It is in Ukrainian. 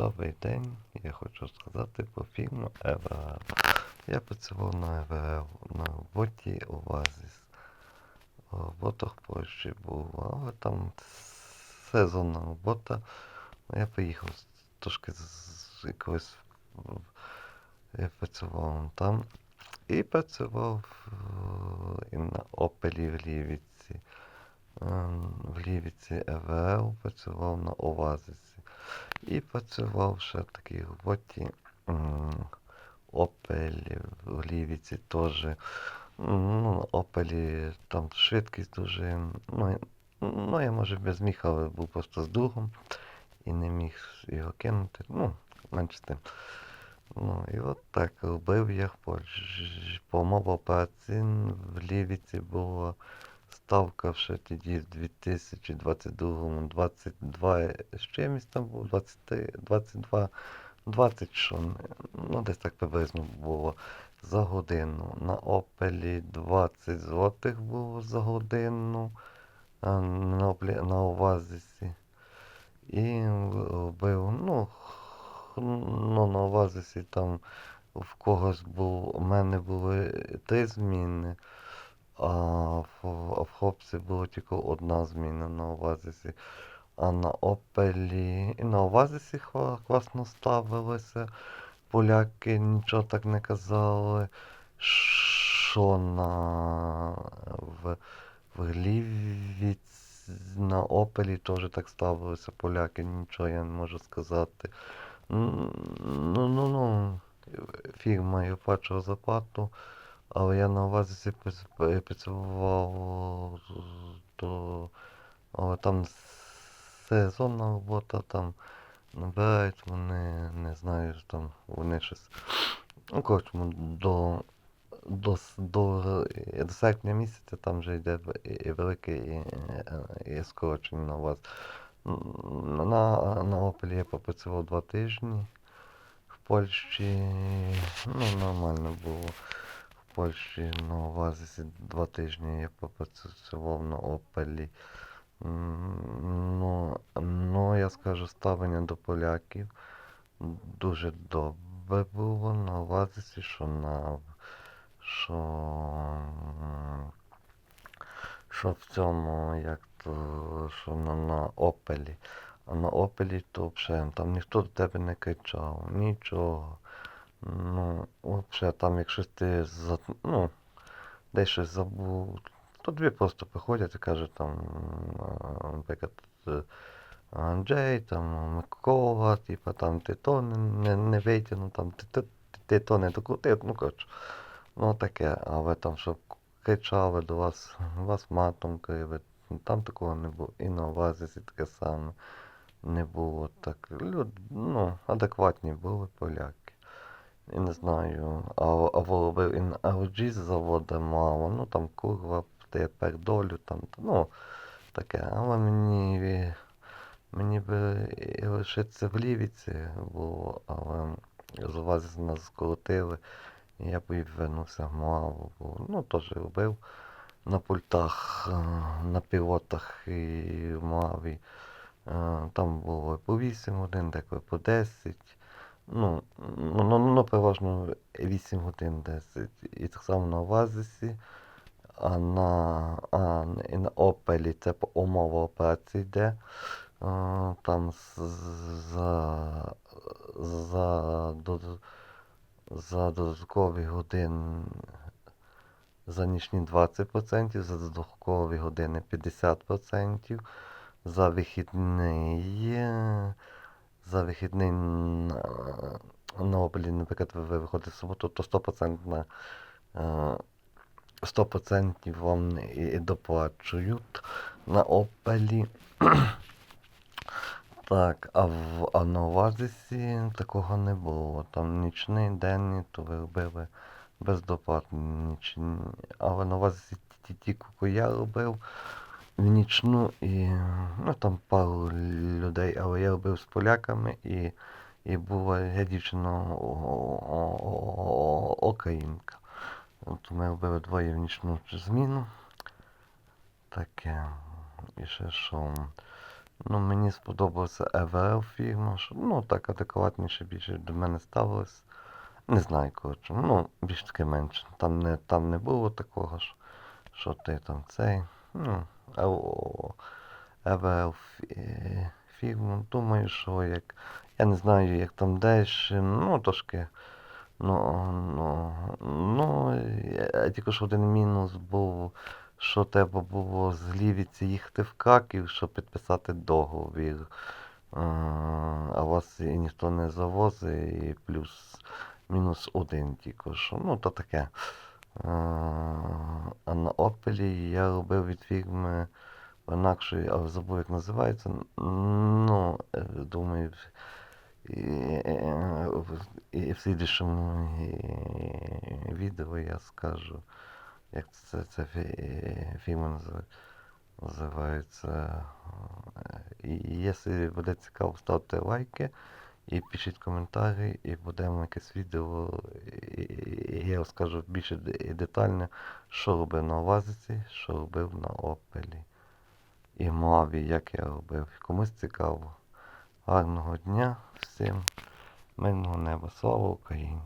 Добрий день. Я хочу сказати про фірму ЕВР. Я працював на ЕВР на роботі Оазіс. Робота в Польщі була, але там сезонна робота. Я приїхав трошки з якогось. Я працював там. І працював е, і на Опелі в Лівіці. Ем, В Лівіці ЕВР працював на Оазісі. І працював ще в такій роботі Опелі в Лівіці теж. Ну, Опелі там швидкість дуже. Ну, ну, я може би зміг, але був просто з другом і не міг його кинути. Ну, менше тим. Ну, і от так робив я Польщі. По умовам праці в Лівіці була ставка ще тоді в 2022 22 з чимось там 23, 22, 20 що, ну десь так приблизно було за годину. На Опелі 20 злотих було за годину, на, Оплі- на Оазісі. І робив, ну, ну, на Оазісі там в когось був, у мене були три зміни. А хлопці було тільки одна зміна на Оазісі. А на Опелі і на Оазісі класно ставилися. Поляки нічого так не казали. Що на в, в Глівіць, на Опелі теж так ставилися поляки, нічого я не можу сказати. Ну, ну, ну, фірма і оплачувала зарплату. Але я на увазі працював, то але там сезонна робота, там набирають вони, не знаю, там вони щось. Ну, коротше, до, до, до, до серпня місяця там вже йде і, велике і, і скорочення на вас. На, на Опелі я попрацював два тижні. В Польщі ну, нормально було. Польщі на Оазісі два тижні я попрацював на Опелі. Ну, ну, я скажу, ставлення до поляків дуже добре було на Оазісі, що на що, що в цьому, як то, що на, на Опелі. А на Опелі то взагалі там ніхто до тебе не кричав, нічого. Ну, взагалі, там якщо ти за, ну, десь забув, то дві просто приходять і кажуть там, наприклад, Анджей, там Микола, типа там ти то не, не, витягнув, там ти, ти, ти то не докрутив, ну коротше, ну таке, а ви там щоб кричали до вас, вас матом кривить, там такого не було. І на Оазісі таке саме не було. Так, люд, ну, адекватні були поляки. І не знаю, а, а робив на LG з заводу мало, ну там курва, тепер долю, там, ну, таке, але мені, мені би і лишитися в Лівіці було, але з вас нас скоротили, і я б вернувся в Муаву, бо, ну, теж робив на пультах, е, на пілотах і в Муаві. Е, Там було по 8 годин, деколи по 10. Ну, ну, ну, переважно 8 годин 10. І так само на Оазісі, а на, а, і на Опелі це по умова операції йде. Е, Там за, за, до- за додаткові години за нічні 20%, за додаткові години 50%, за вихідний, е, за вихідний на, Опелі, наприклад, ви виходите в суботу, то 100% на е, 100% вам і, доплачують на Опелі. Так, а в а на Оазісі такого не було. Там нічний, денний, то ви робили без доплат нічні. На Оазісі ті- тільки я робив в нічну і ну там пару людей, але я робив з поляками і, і була я дівчина о- о- о- українка. От ми робили двоє в нічну зміну. Таке. І ще що. Ну, мені сподобалася EVL фірма, що, ну, так адекватніше більше до мене ставилось. Не знаю, коротше, ну, більш таки менше. Там не, там не було такого ж, що ти там цей. Ну, а о, EVL фі- е, фірма, думаю, що як. Я не знаю, як там десь, ну, трошки. Ну, ну, ну, тільки що один мінус був, що треба було з Лівіці їхати в Краків, щоб підписати договір. А вас ніхто не завозить, і плюс мінус один тільки що. Ну, то таке. Е, А на Опелі я робив від фірми інакшої, але забув, як називається. Ну, е, думаю, і, і в слідчому е, відео я скажу, як це, це фі- фільм називається. Е, І якщо буде цікаво, ставте лайки і пишіть коментарі, і будемо якесь відео. І і я розкажу більше де- детально, що робив на Вазиці, що робив на Опелі. І Маві, як я робив. Комусь цікаво. Гарного дня всім. Мирного неба. Слава Україні!